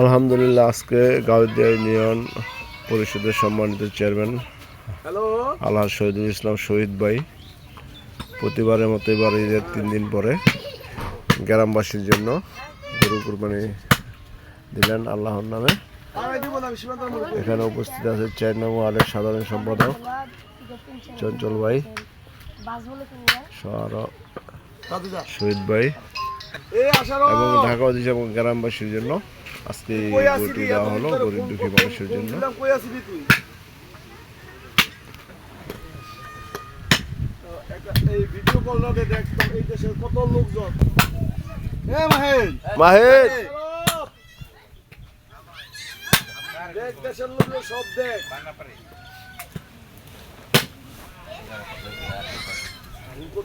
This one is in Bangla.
আলহামদুলিল্লাহ আজকে গাউদিয়া ইউনিয়ন পরিষদের সম্মানিত চেয়ারম্যান হ্যালো। আল্লাহ শহীদুল ইসলাম শহীদ ভাই। প্রতিবারের মতো এবার ঈদের তিন দিন পরে গ্রামবাসীর জন্য গরু কুরবানি দিলেন আল্লাহর নামে। না এখানে উপস্থিত আছে চার নম্বর ওয়ার্ডের সাধারণ সম্পাদক চঞ্চল ভাই শহীদ ভাই। এবং ঢাকা অধিশ এবং গ্রামবাসীর জন্য আজকে গরুটি দেওয়া হলো গরিব দুঃখী মানুষের জন্য এই ভিডিও এই দেশের কত লোকজন এ মাহের মাহেদ দেখ দেশের লোকজন সব দেখ ভুল